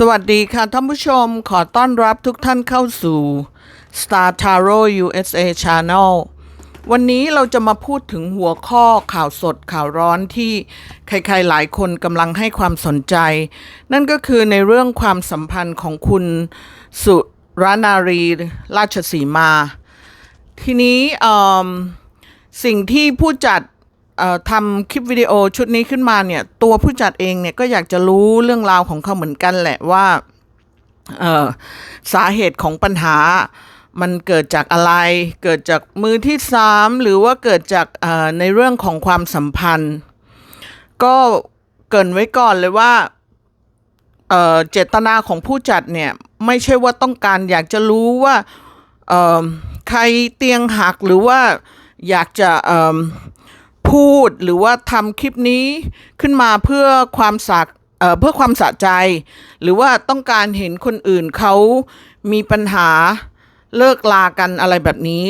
สวัสดีค่ะท่านผู้ชมขอต้อนรับทุกท่านเข้าสู่ Star Tarot USA Channel วันนี้เราจะมาพูดถึงหัวข้อข่าวสดข่าวร้อนที่ใครๆหลายคนกำลังให้ความสนใจ นั่นก็คือในเรื่องความสัมพันธ์ของคุณสุรนารีราชสีมา ทีนี้สิ่งที่ผู้จัด ทำคลิปวิดีโอชุดนี้ขึ้นมาเนี่ย ตัวผู้จัดเองเนี่ยก็อยากจะรู้เรื่องราวของเขาเหมือนกันแหละว่าสาเหตุของปัญหามันเกิดจากอะไร เกิดจากมือที่สามหรือว่าเกิดจากในเรื่องของความสัมพันธ์ ก็เกรินไว้ก่อนเลยว่าเจตนาของผู้จัดเนี่ยไม่ใช่ว่าต้องการอยากจะรู้ว่าใครเตียงหักหรือว่าอยากจะ พูดหรือว่าทำคลิปนี้ขึ้นมาเพื่อความสักเเพื่อความสะใจ หรือว่าต้องการเห็นคนอื่นเขามีปัญหาเลิกลากันอะไรแบบนี้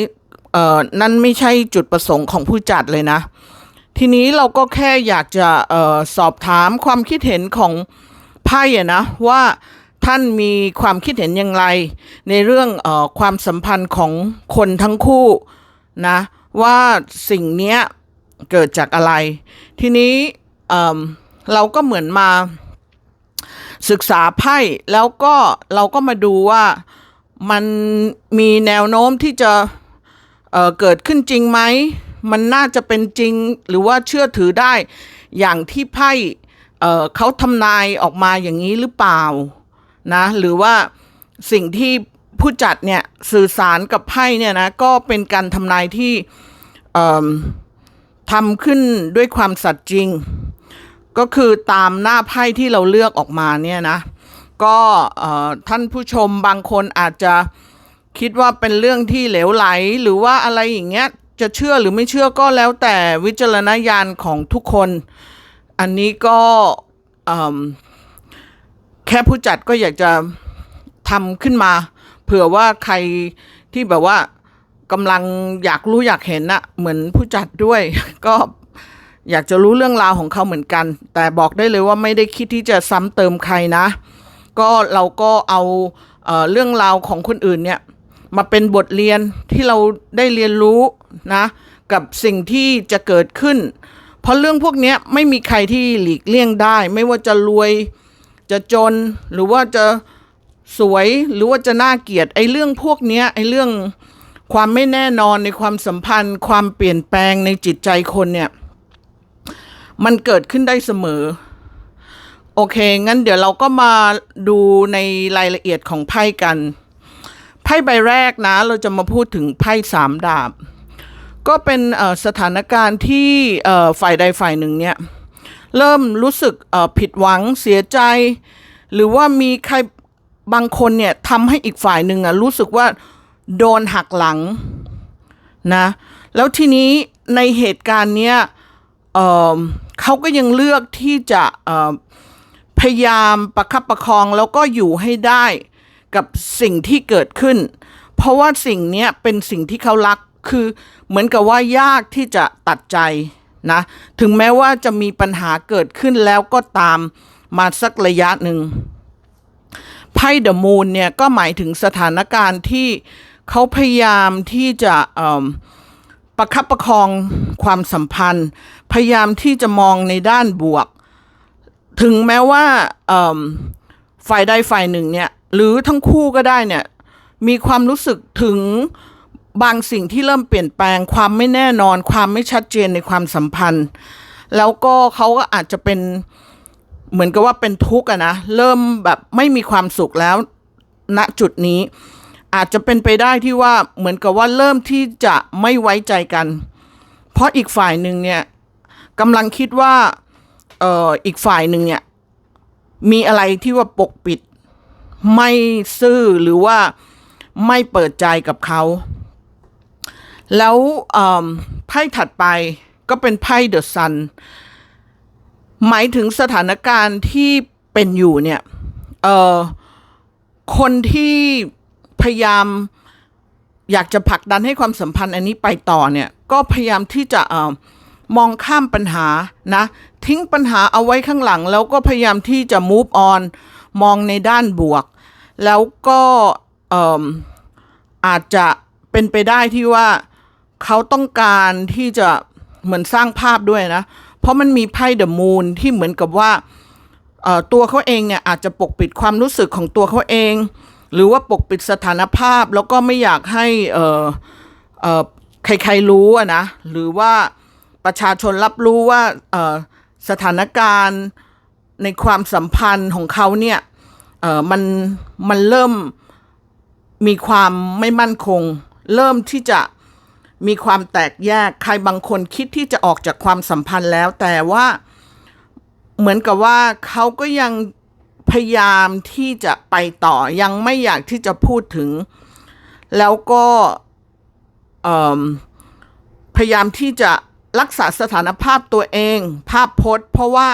นั่นไม่ใช่จุดประสงค์ของผู้จัดเลยนะ ทีนี้เราก็แค่อยากจะออสอบถามความคิดเห็นของไพ่ะนะว่าท่านมีความคิดเห็นอย่างไร ในเรื่องออความสัมพันธ์ของคนทั้งคู่นะว่าสิ่งเนี้ย เกิดจากอะไร ทีนี้เอ่อเราก็เหมือนมาศึกษาไพ่แล้วก็เราก็มาดูว่ามันมีแนวโน้มที่จะเเกิดขึ้นจริงไหม มันน่าจะเป็นจริงหรือว่าเชื่อถือได้อย่างที่ไพ่เอ่อเขาทำนายออกมาอย่างนี้หรือเปล่านะหรือว่าสิ่งที่ผู้จัดเนี่ยสื่อสารกับไพ่เนี่ยนะก็เป็นการทำนายที่เอ่อ ทำขึ้นด้วยความสัตย์จริง ก็คือตามหน้าไพ่ที่เราเลือกออกมาเนี่ยนะ ก็ท่านผู้ชมบางคนอาจจะคิดว่าเป็นเรื่องที่เหลวไหลหรือว่าอะไรอย่างเงี้ยจะเชื่อหรือไม่เชื่อก็แล้วแต่วิจารณญาณของทุกคน อันนี้ก็แค่ผู้จัดก็อยากจะทำขึ้นมา เผื่อว่าใครที่แบบว่า กำลังอยากรู้อยากเห็นนะเหมือนผู้จัดด้วย ก็อยากจะรู้เรื่องราวของเขาเหมือนกัน แต่บอกได้เลยว่าไม่ได้คิดที่จะซ้ำเติมใครนะ ก็เราก็เอาเอเรื่องราวของคนอื่นเนี่ยมาเป็นบทเรียนที่เราได้เรียนรู้นะกับสิ่งที่จะเกิดขึ้น เพราะเรื่องพวกนี้ไม่มีใครที่หลีกเลี่ยงได้ ไม่ว่าจะรวยจะจนหรือว่าจะสวยหรือว่าจะน่าเกลียดไอ้เรื่องพวกนี้ไอ้เรื่อง ความไม่แน่นอนในความสัมพันธ์ ความเปลี่ยนแปลงในจิตใจคนเนี่ย มันเกิดขึ้นได้เสมอ โอเค งั้นเดี๋ยวเราก็มาดูในรายละเอียดของไพ่กัน ไพ่ใบแรกนะ เราจะมาพูดถึงไพ่สามดาบ ก็เป็นสถานการณ์ที่ฝ่ายใดฝ่ายหนึ่งเนี่ย เริ่มรู้สึกผิดหวังเสียใจ หรือว่ามีใครบางคนเนี่ยทำให้อีกฝ่ายหนึ่งอะรู้สึกว่า โดนหักหลังนะแล้วทีนี้ในเหตุการณ์เนี้ยเเขาก็ยังเลือกที่จะพยายามประคับประคองแล้วก็อยู่ให้ได้กับสิ่งที่เกิดขึ้น เพราะว่าสิ่งนี้เป็นสิ่งที่เขารักคือเหมือนกับว่ายากที่จะตัดใจนะถึงแม้ว่าจะมีปัญหาเกิดขึ้นแล้วก็ตามมาสักระยะหนึ่งไพ่เดอะมูนเนี่ยก็หมายถึงสถานการณ์ที่ เขาพยายามที่จะประคับประคองความสัมพันธ์ พยายามที่จะมองในด้านบวก ถึงแม้ว่าฝ่ายใดฝ่ายหนึ่งเนี่ยหรือทั้งคู่ก็ได้เนี่ยมีความรู้สึกถึงบางสิ่งที่เริ่มเปลี่ยนแปลงความไม่แน่นอน ความไม่ชัดเจนในความสัมพันธ์ แล้วก็เขาก็อาจจะเป็นเหมือนกับว่าเป็นทุกข์อะนะ เริ่มแบบไม่มีความสุขแล้วณจุดนี้ อาจจะเป็นไปได้ที่ว่าเหมือนกับว่าเริ่มที่จะไม่ไว้ใจกัน เพราะอีกฝ่ายหนึ่งเนี่ยกำลังคิดว่าเอ่ออีกฝ่ายหนึ่งเนี่ยมีอะไรที่ว่าปกปิด ไม่ซื่อหรือว่าไม่เปิดใจกับเขาแล้วไพ่ถัดไปก็เป็นไพ่เดอะซันหมายถึงสถานการณ์ที่เป็นอยู่เนี่ยเอ่อคนที่ พยายามอยากจะผลักดันให้ความสัมพันธ์อันนี้ไปต่อเนี่ยก็พยายามที่จะเอ่อมองข้ามปัญหานะทิ้งปัญหาเอาไว้ข้างหลัง แล้วก็พยายามที่จะ move on มองในด้านบวก แล้วก็อาจจะเป็นไปได้ที่ว่าเขาต้องการที่จะเหมือนสร้างภาพด้วยนะ เพราะมันมีไพ่เดอะมูนที่เหมือนกับว่าตัวเขาเองเนี่ยอาจจะปกปิดความรู้สึกของตัวเขาเอง หรือว่าปกปิดสถานภาพแล้วก็ไม่อยากให้เออเออใครๆรู้อะนะ หรือว่าประชาชนรับรู้ว่าเออสถานการณ์ในความสัมพันธ์ของเขาเนี่ยเออมันมันเริ่มมีความไม่มั่นคง เริ่มที่จะมีความแตกแยก ใครบางคนคิดที่จะออกจากความสัมพันธ์แล้ว แต่ว่าเหมือนกับว่าเขาก็ยัง พยายามที่จะไปต่อยังไม่อยากที่จะพูดถึง แล้วก็พยายามที่จะรักษาสถานภาพตัวเอง ภาพพจน์ เพราะว่า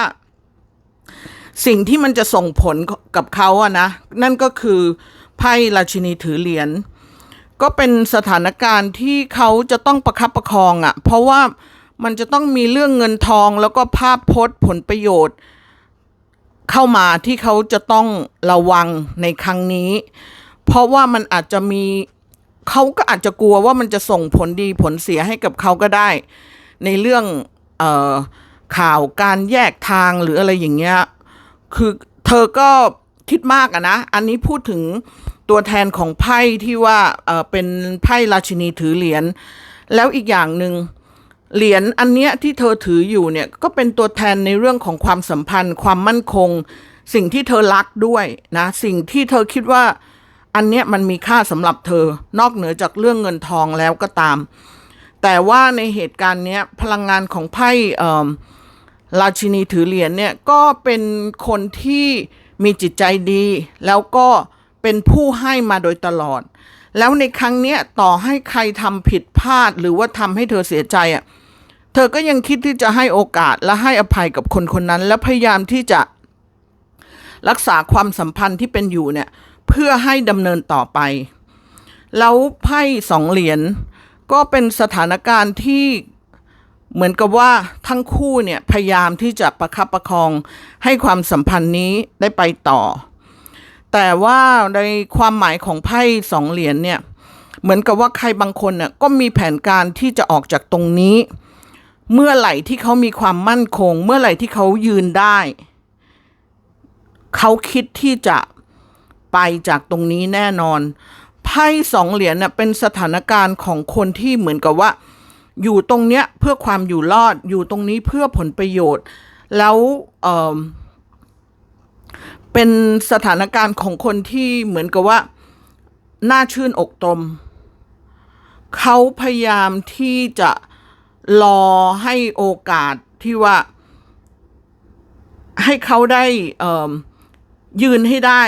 สิ่งที่มันจะส่งผลกับเขาอะนะ นั่นก็คือไพ่ราชินีถือเหรียญก็เป็นสถานการณ์ที่เขาจะต้องประคับประคองอะเพราะว่ามันจะต้องมีเรื่องเงินทองแล้วก็ภาพพจน์ผลประโยชน์ เข้ามาที่เขาจะต้องระวังในครั้งนี้ เพราะว่ามันอาจจะมีเขาก็อาจจะกลัวว่ามันจะส่งผลดีผลเสียให้กับเขาก็ได้ ในเรื่องออข่าวการแยกทางหรืออะไรอย่างเงี้ยคือเธอก็คิดมากอะนะ อันนี้พูดถึงตัวแทนของไพ่ที่ว่าเเป็นไพ่ราชินีถือเหรียญแล้วอีกอย่างหนึ่ง เหรียญอันเนี้ยที่เธอถืออยู่เนี่ยก็เป็นตัวแทนในเรื่องของความสัมพันธ์ ความมั่นคง สิ่งที่เธอรักด้วยนะสิ่งที่เธอคิดว่าอันเนี้ยมันมีค่าสำหรับเธอ นอกเหนือจากเรื่องเงินทองแล้วก็ตาม แต่ว่าในเหตุการณ์เนี้ยพลังงานของไพ่อ่อราชินีถือเหรียญเนี่ยก็เป็นคนที่มีจิตใจดี แล้วก็เป็นผู้ให้มาโดยตลอด แล้วในครั้งเนี้ยต่อให้ใครทำผิดพลาดหรือว่าทำให้เธอเสียใจอะเธอก็ยังคิดที่จะให้โอกาสและให้อภัยกับคนคนนั้น และพยายามที่จะรักษาความสัมพันธ์ที่เป็นอยู่เนี่ยเพื่อให้ดำเนินต่อไป แล้วไพ่สองเหรียญก็เป็นสถานการณ์ที่เหมือนกับว่าทั้งคู่เนี่ยพยายามที่จะประคับประคองให้ความสัมพันธ์นี้ได้ไปต่อ แต่ว่าในความหมายของไพ่สองเหรียญเนี่ย เหมือนกับว่าใครบางคนเนี่ยก็มีแผนการที่จะออกจากตรงนี้ เมื่อไหร่ที่เขามีความมั่นคง เมื่อไหร่ที่เขายืนได้ เขาคิดที่จะไปจากตรงนี้แน่นอนไพ่สองเหรียญเนี่ยเป็นสถานการณ์ของคนที่เหมือนกับว่า อยู่ตรงเนี้ยเพื่อความอยู่รอดอยู่ตรงนี้เพื่อผลประโยชน์ แล้วเออ เป็นสถานการณ์ของคนที่เหมือนกับว่าน่าชื่นอกตม เขาพยายามที่จะรอให้โอกาสที่ว่า ให้เขาได้ยืนให้ได้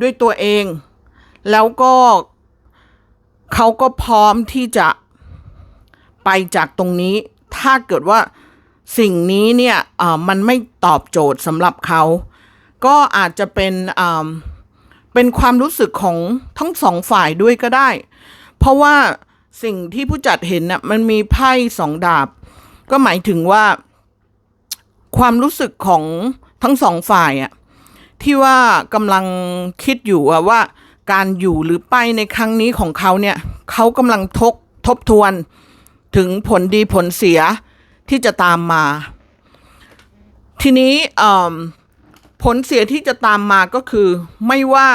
ด้วยตัวเอง แล้วก็เขาก็พร้อมที่จะไปจากตรงนี้ ถ้าเกิดว่าสิ่งนี้เนี่ยมันไม่ตอบโจทย์สำหรับเขา ก็อาจจะเป็นเอ่อเป็นความรู้สึกของทั้งสองฝ่ายด้วยก็ได้ เพราะว่าสิ่งที่ผู้จัดเห็นน่ะมันมีไพ่สองดาบ ก็หมายถึงว่า ความรู้สึกของทั้งสองฝ่ายอะที่ว่ากำลังคิดอยู่อะว่าการอยู่หรือไปในครั้งนี้ของเขาเนี่ยเขากำลังทบทบทวนถึงผลดีผลเสียที่จะตามมา ทีนี้เอิ่ม ผลเสียที่จะตามมาก็คือ ไม่ว่า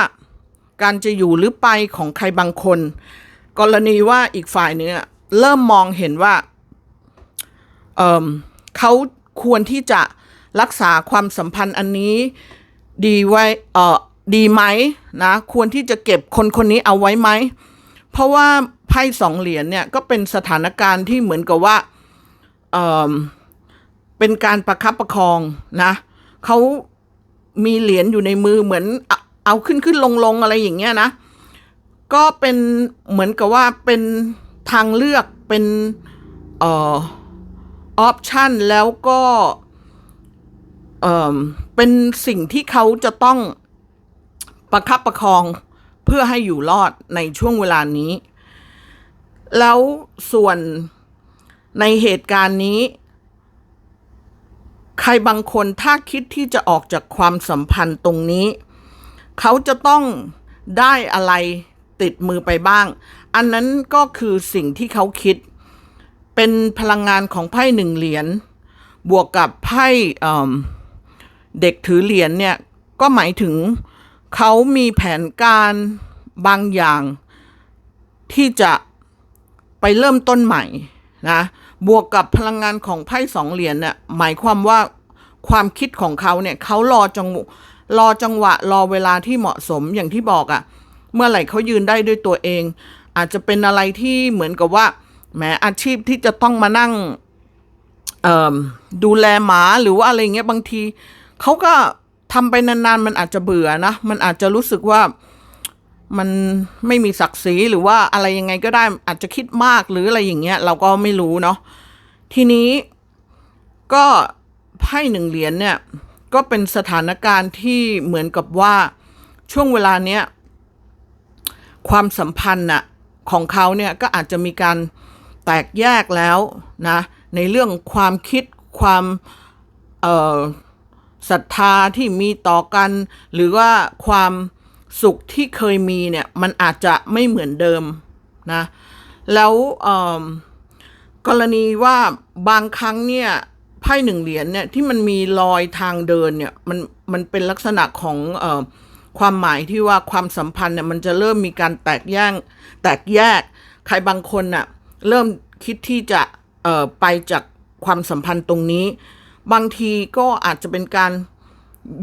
การจะอยู่หรือไปของใครบางคน กรณีว่าอีกฝ่ายเนื้อเริ่มมองเห็นว่าเออเขาควรที่จะรักษาความสัมพันธ์อันนี้ดีไว้เออดีไหมนะ ควรที่จะเก็บคนคนนี้เอาไว้ไหม เพราะว่าไพ่สองเหรียญเนี่ยก็เป็นสถานการณ์ที่เหมือนกับว่าเออเป็นการประคับประคองนะเขา มีเหรียญอยู่ในมือเหมือนเอาขึ้นขึ้นลงลงอะไรอย่างเงี้ยนะ ก็เป็นเหมือนกับว่าเป็นทางเลือกเป็นเอ่อออปชันแล้วก็เอ่อเป็นสิ่งที่เขาจะต้องประคับประคองเพื่อให้อยู่รอดในช่วงเวลานี้ แล้วส่วนในเหตุการณ์นี้ ใครบางคนถ้าคิดที่จะออกจากความสัมพันธ์ตรงนี้ เขาจะต้องได้อะไรติดมือไปบ้าง อันนั้นก็คือสิ่งที่เขาคิด เป็นพลังงานของไพ่หนึ่งเหรียญบวกกับไพ่เด็กถือเหรียญเนี่ย ก็หมายถึงเขามีแผนการบางอย่างที่จะไปเริ่มต้นใหม่นะ บวกกับพลังงานของไพ่สองเหรียญเนี่ยหมายความว่าความคิดของเขาเนี่ยเขารอจังรอจังหวะรอเวลาที่เหมาะสมอย่างที่บอกอะ่ะ เมื่อไหร่เขายืนได้ด้วยตัวเอง อาจจะเป็นอะไรที่เหมือนกับว่าแหมอาชีพที่จะต้องมานั่งดูแลหมาหรือว่าอะไรเงี้ยบางทีเขาก็ทำไปนานๆ มันอาจจะเบื่อนะ มันอาจจะรู้สึกว่า มันไม่มีศักดิ์ศรีหรือว่าอะไรยังไงก็ได้อาจจะคิดมากหรืออะไรอย่างเงี้ย เราก็ไม่รู้เนาะทีนี้ก็ไพ่หนึ่งเหรียญเนี่ย ก็เป็นสถานการณ์ที่เหมือนกับว่าช่วงเวลาเนี้ยความสัมพันธ์น่ะของเขาเนี่ยก็อาจจะมีการแตกแยกแล้วนะในเรื่องความคิดความศรัทธาที่มีต่อกัน หรือว่าความ สุขที่เคยมีเนี่ยมันอาจจะไม่เหมือนเดิมนะ แล้วกรณีว่าบางครั้งเนี่ยไพ่หนึ่งเหรียญเนี่ยที่มันมีรอยทางเดินเนี่ยมันมันเป็นลักษณะของอความหมายที่ว่าความสัมพันธ์เนี่ยมันจะเริ่มมีการแตกแยกแตกแยก ใครบางคนน่ะเริ่มคิดที่จะไปจากความสัมพันธ์ตรงนี้ บางทีก็อาจจะเป็นการ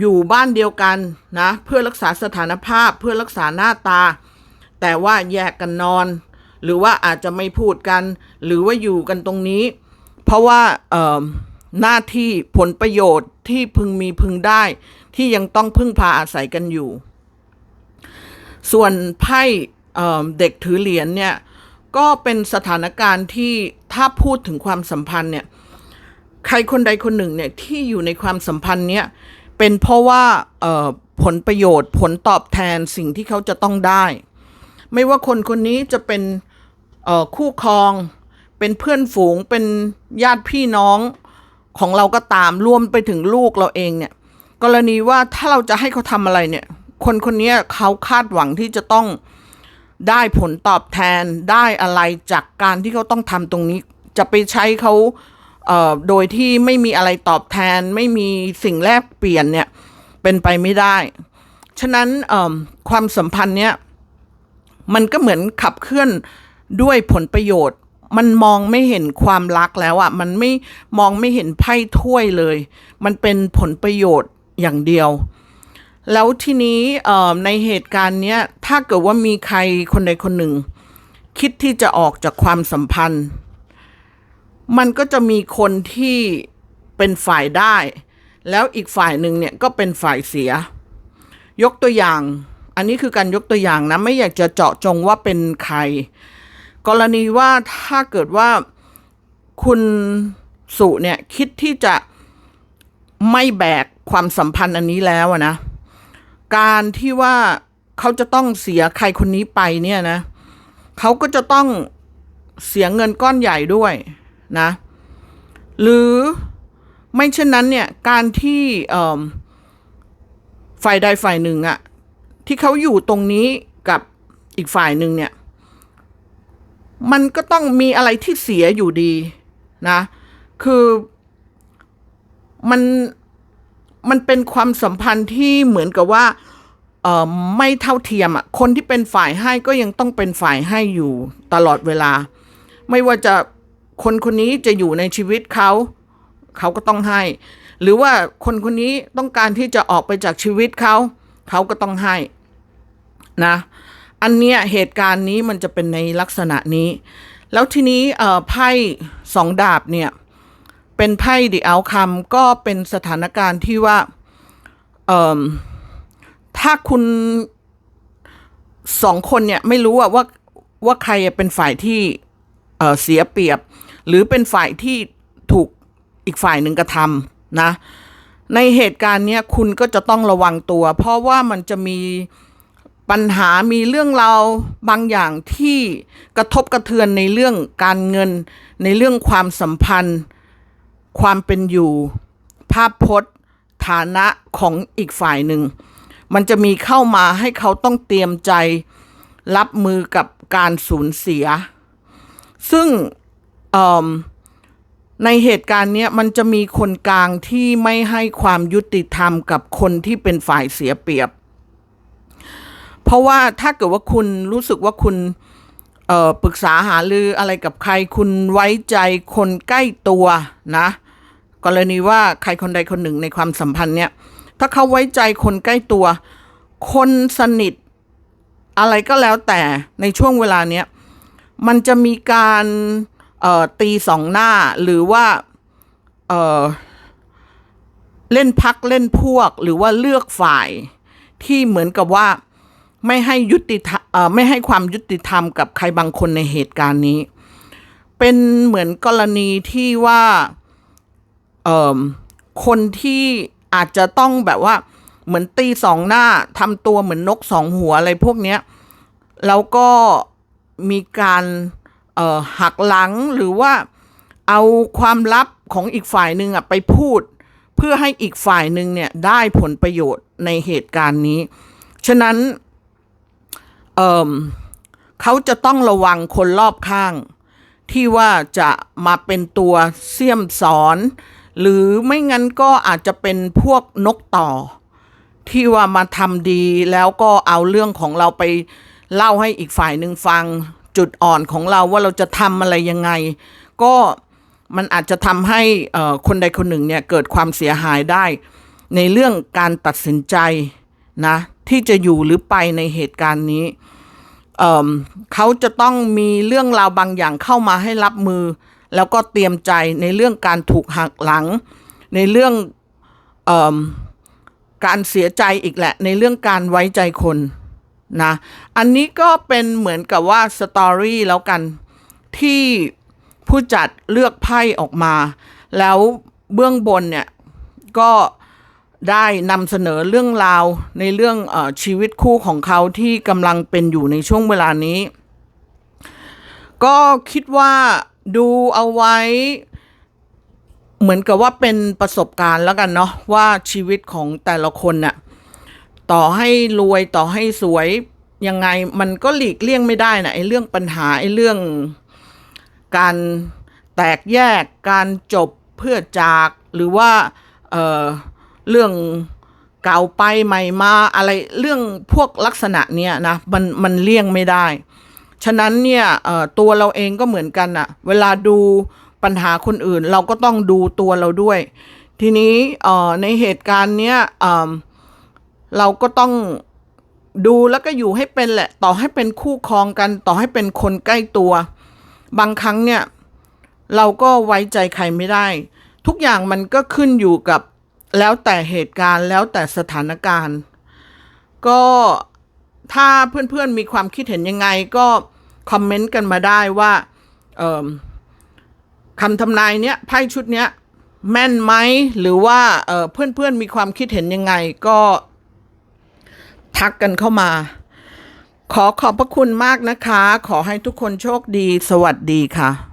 อยู่บ้านเดียวกันนะ เพื่อรักษาสถานภาพเพื่อรักษาหน้าตา แต่ว่าแยกกันนอน หรือว่าอาจจะไม่พูดกัน หรือว่าอยู่กันตรงนี้ เพราะว่าหน้าที่ผลประโยชน์ที่พึงมีพึงได้ ที่ยังต้องพึ่งพาอาศัยกันอยู่ ส่วนไพ่เอ่อเด็กถือเหรียญเนี่ยก็เป็นสถานการณ์ที่ถ้าพูดถึงความสัมพันธ์เนี่ยใครคนใดคนหนึ่งเนี่ยที่อยู่ในความสัมพันธ์เนี่ย เป็นเพราะว่าผลประโยชน์ผลตอบแทนสิ่งที่เขาจะต้องได้ ไม่ว่าคนคนนี้จะเป็นคู่ครอง เป็นเพื่อนฝูงเป็นญาติพี่น้องของเราก็ตามรวมไปถึงลูกเราเองเนี่ยกรณีว่าถ้าเราจะให้เขาทำอะไรเนี่ย คนคนนี้เขาคาดหวังที่จะต้องได้ผลตอบแทนได้อะไรจากการที่เขาต้องทำตรงนี้ จะไปใช้เขา โดยที่ไม่มีอะไรตอบแทน ไม่มีสิ่งแลกเปลี่ยนเนี่ย เป็นไปไม่ได้ ฉะนั้นความสัมพันธ์เนี่ยมันก็เหมือนขับเคลื่อนด้วยผลประโยชน์ มันมองไม่เห็นความรักแล้วอะ่ะ มันไม่มองไม่เห็นไพ่ถ้วยเลย มันเป็นผลประโยชน์อย่างเดียว แล้วทีนี้ในเหตุการณ์เนี้ยถ้าเกิดว่ามีใครคนใดคนหนึ่ง คิดที่จะออกจากความสัมพันธ์ มันก็จะมีคนที่เป็นฝ่ายได้ แล้วอีกฝ่ายหนึ่งเนี่ยก็เป็นฝ่ายเสีย ยกตัวอย่าง อันนี้คือการยกตัวอย่างนะ ไม่อยากจะเจาะจงว่าเป็นใคร กรณีว่าถ้าเกิดว่าคุณสุเนี่ยคิดที่จะไม่แบกความสัมพันธ์อันนี้แล้วนะ การที่ว่าเขาจะต้องเสียใครคนนี้ไปเนี่ยนะ เขาก็จะต้องเสียเงินก้อนใหญ่ด้วย นะ หรือไม่เช่นนั้นเนี่ย การที่ฝ่ายใดฝ่ายหนึ่งอะที่เขาอยู่ตรงนี้กับอีกฝ่ายหนึ่งเนี่ย มันก็ต้องมีอะไรที่เสียอยู่ดีนะ คือมันมันเป็นความสัมพันธ์ที่เหมือนกับว่าเอ่อไม่เท่าเทียมอะคนที่เป็นฝ่ายให้ก็ยังต้องเป็นฝ่ายให้อยู่ตลอดเวลา ไม่ว่าจะ คนคนนี้จะอยู่ในชีวิตเขาเขาก็ต้องให้ หรือว่าคนคนนี้ต้องการที่จะออกไปจากชีวิตเขาเขาก็ต้องให้นะอันเนี้ยเหตุการณ์นี้มันจะเป็นในลักษณะนี้ แล้วทีนี้ไพ่สองดาบเนี่ยเป็นไพ่ดีเอาคำก็เป็นสถานการณ์ที่ว่าถ้าคุณสองคนเนี่ยไม่รู้ว่าว่าใครเป็นฝ่ายที่ เเสียเปรียบ หรือเป็นฝ่ายที่ถูกอีกฝ่ายหนึ่งกระทำนะ ในเหตุการณ์เนี้ยคุณก็จะต้องระวังตัว เพราะว่ามันจะมีปัญหามีเรื่องราวบางอย่างที่กระทบกระเทือนในเรื่องการเงิน ในเรื่องความสัมพันธ์ ความเป็นอยู่ ภาพพจน์ ฐานะของอีกฝ่ายหนึ่ง มันจะมีเข้ามาให้เขาต้องเตรียมใจ รับมือกับการสูญเสีย ซึ่งในเหตุการณ์เนี้ยมันจะมีคนกลางที่ไม่ให้ความยุติธรรมกับคนที่เป็นฝ่ายเสียเปรียบ เพราะว่าถ้าเกิดว่าคุณรู้สึกว่าคุณปรึกษาหารืออะไรกับใครคุณไว้ใจคนใกล้ตัวนะ กรณีว่าใครคนใดคนหนึ่งในความสัมพันธ์เนี่ย ถ้าเขาไว้ใจคนใกล้ตัว คนสนิท อะไรก็แล้วแต่ในช่วงเวลาเนี้ย มันจะมีการตีสองหน้าหรือว่าเเล่นพักเล่นพวกหรือว่าเลือกฝ่ายที่เหมือนกับว่าไม่ให้ยุติธรรมไม่ให้ความยุติธรรมกับใครบางคนในเหตุการณ์นี้ เป็นเหมือนกรณีที่ว่าคนที่อาจจะต้องแบบว่าเหมือนตีสองหน้าทำตัวเหมือนนกสองหัวอะไรพวกเนี้ยแล้วก็ มีการหักหลังหรือว่าเอาความลับของอีกฝ่ายหนึ่งไปพูด เพื่อให้อีกฝ่ายหนึ่งเนี่ยได้ผลประโยชน์ในเหตุการณ์นี้ ฉะนั้นเเขาจะต้องระวังคนรอบข้าง ที่ว่าจะมาเป็นตัวเสี่ยมสอน หรือไม่งั้นก็อาจจะเป็นพวกนกต่อ ที่ว่ามาทำดีแล้วก็เอาเรื่องของเราไป เล่าให้อีกฝ่ายหนึ่งฟังจุดอ่อนของเราว่าเราจะทำอะไรยังไง ก็มันอาจจะทำให้คนใดคนหนึ่งเนี่ยเกิดความเสียหายได้ ในเรื่องการตัดสินใจนะที่จะอยู่หรือไปในเหตุการณ์นี้เเขาจะต้องมีเรื่องราวบางอย่างเข้ามาให้รับมือ แล้วก็เตรียมใจในเรื่องการถูกหักหลัง ในเรื่องออการเสียใจอีกแหละ ในเรื่องการไว้ใจคน นะ อันนี้ก็เป็นเหมือนกับว่าสตอรี่แล้วกันที่ผู้จัดเลือกไพ่ออกมา แล้วเบื้องบนเนี่ย ก็ได้นำเสนอเรื่องราวในเรื่องอชีวิตคู่ของเขาที่กำลังเป็นอยู่ในช่วงเวลานี้ ก็คิดว่าดูเอาไว้ เหมือนกับว่าเป็นประสบการณ์แล้วกันเนาะว่าชีวิตของแต่ละคนน่ะต่อให้รวยต่อให้สวย ยังไงมันก็หลีกเลี่ยงไม่ได้นะไอ้เรื่องปัญหาไอ้เรื่องการแตกแยกการจบเพื่อจากหรือว่าเออเรื่องเก่าไปใหม่มาอะไรเรื่องพวกลักษณะเนี้ยนะมันมันเลี่ยงไม่ได้ ฉะนั้นเนี่ยตัวเราเองก็เหมือนกันอะเวลาดูปัญหาคนอื่น เราก็ต้องดูตัวเราด้วย ทีนี้ในเหตุการณ์เนี้ยเราก็ต้อง ดูแล้วก็อยู่ให้เป็นแหละ ต่อให้เป็นคู่ครองกัน ต่อให้เป็นคนใกล้ตัว บางครั้งเนี่ย เราก็ไว้ใจใครไม่ได้ ทุกอย่างมันก็ขึ้นอยู่กับแล้วแต่เหตุการณ์แล้วแต่สถานการณ์ ก็ถ้าเพื่อนๆมีความคิดเห็นยังไงก็คอมเมนต์กันมาได้ว่าคำทำนายเนี้ยไพ่ชุดเนี้ยแม่นไหมหรือว่าเเพื่อนๆมีความคิดเห็นยังไงก็ ทักกันเข้ามา ขอขอบพระคุณมากนะคะ ขอให้ทุกคนโชคดี สวัสดีค่ะ